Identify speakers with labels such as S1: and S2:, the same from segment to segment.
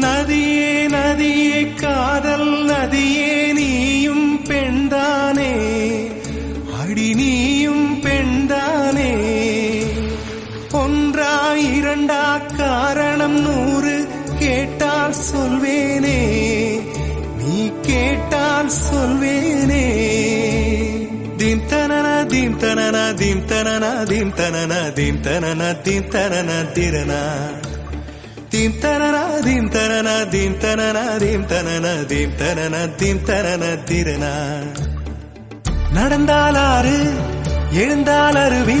S1: நதியே நதியே காதல் நதியே நீ ஒன்றா இரண்டா காரணம் நூறு கேட்டால் சொல்வேனே நீ கேட்டால் சொல்வேனே தீம் தனன தீம் தனன தீம் தனன தீம் தனன தீம் தனன தீம் தனன திரனா தீம் தனன தீம் தனன தீம் தனன தீம் தனன தீம் தனன தீம் தனன திரனா நடந்தால் ஆறு எழுந்தால் அருவி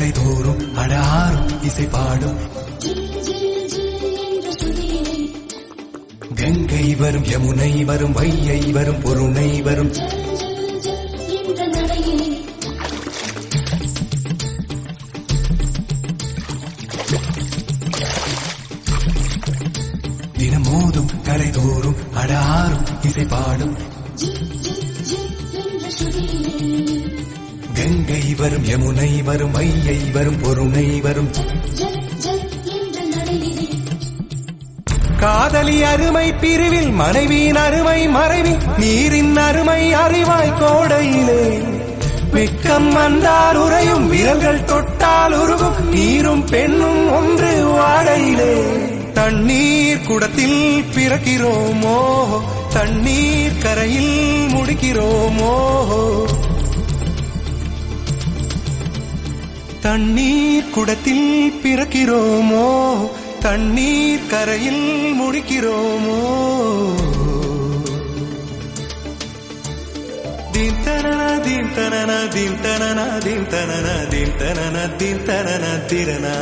S1: கரை தோறும் அடாரும் இசை பாடும் கங்கை வரும் யமுனை வரும் வையை வரும் பொருணை வரும் தினமோதும் கரை தோறும் அடாரும் இசை பாடும் Thank you. கங்கை வரும் யமுனை வரும் ஐயை வரும் பொறுமை வரும். காதலி அருமை பிரிவில் மனைவியின் அருமை மறைவி நீரின் அருமை அறிவாய் கோடையிலே. வெக்கம் வந்தால் உறையும் விரல்கள் தொட்டால் உருகும் நீரும் பெண்ணும் ஒன்று வாடையிலே. தண்ணீர் குடத்தில் பிறக்கிறோமோ தண்ணீர் கரையில் முடிக்கிறோமோ. தண்ணீர் குடத்தில் பிறக்கிறோமோ தண்ணீர் கரையில் முடிக்கிறோமோ தீம் தனன தீம் தனன தீம் தனன தீம் தனன தீம் தனன தீம் தனன திறனா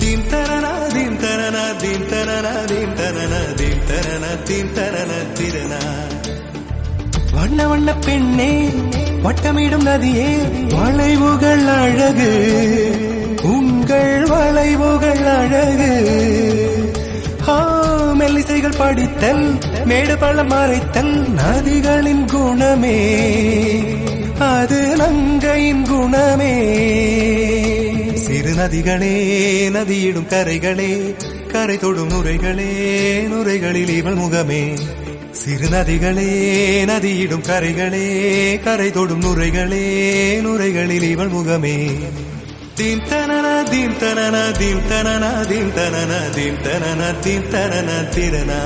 S1: தீம் தனன தீம் தனன தீம் தனன தீம் தனன தீம் தனன தீம் தனன திரனா வண்ண வண்ண பெண்ணே வட்டமிடும் நதியே வளைவுகள் அழகு. உங்கள் வளைவுகள் அழகு. மெல்லிசைகள் படித்தல் மேடு பள்ளம் மறைத்தல் நதிகளின் குணமே. அது நங்கையின் குணமே. சிறு நதிகளே நதியிடும் கரைகளே கரை தொடும் நுரைகளே நுரைகளில் இவள் முகமே. சிறு நதிகளே நதியிடும் கரைகளே கரை தொடும் நுரைகளே நுரைகளில் இவள் முகமே. தீம் தனன தீம் தனன தீம் தனன தீம் தனன தீம் தனன தீம் தனன திரனா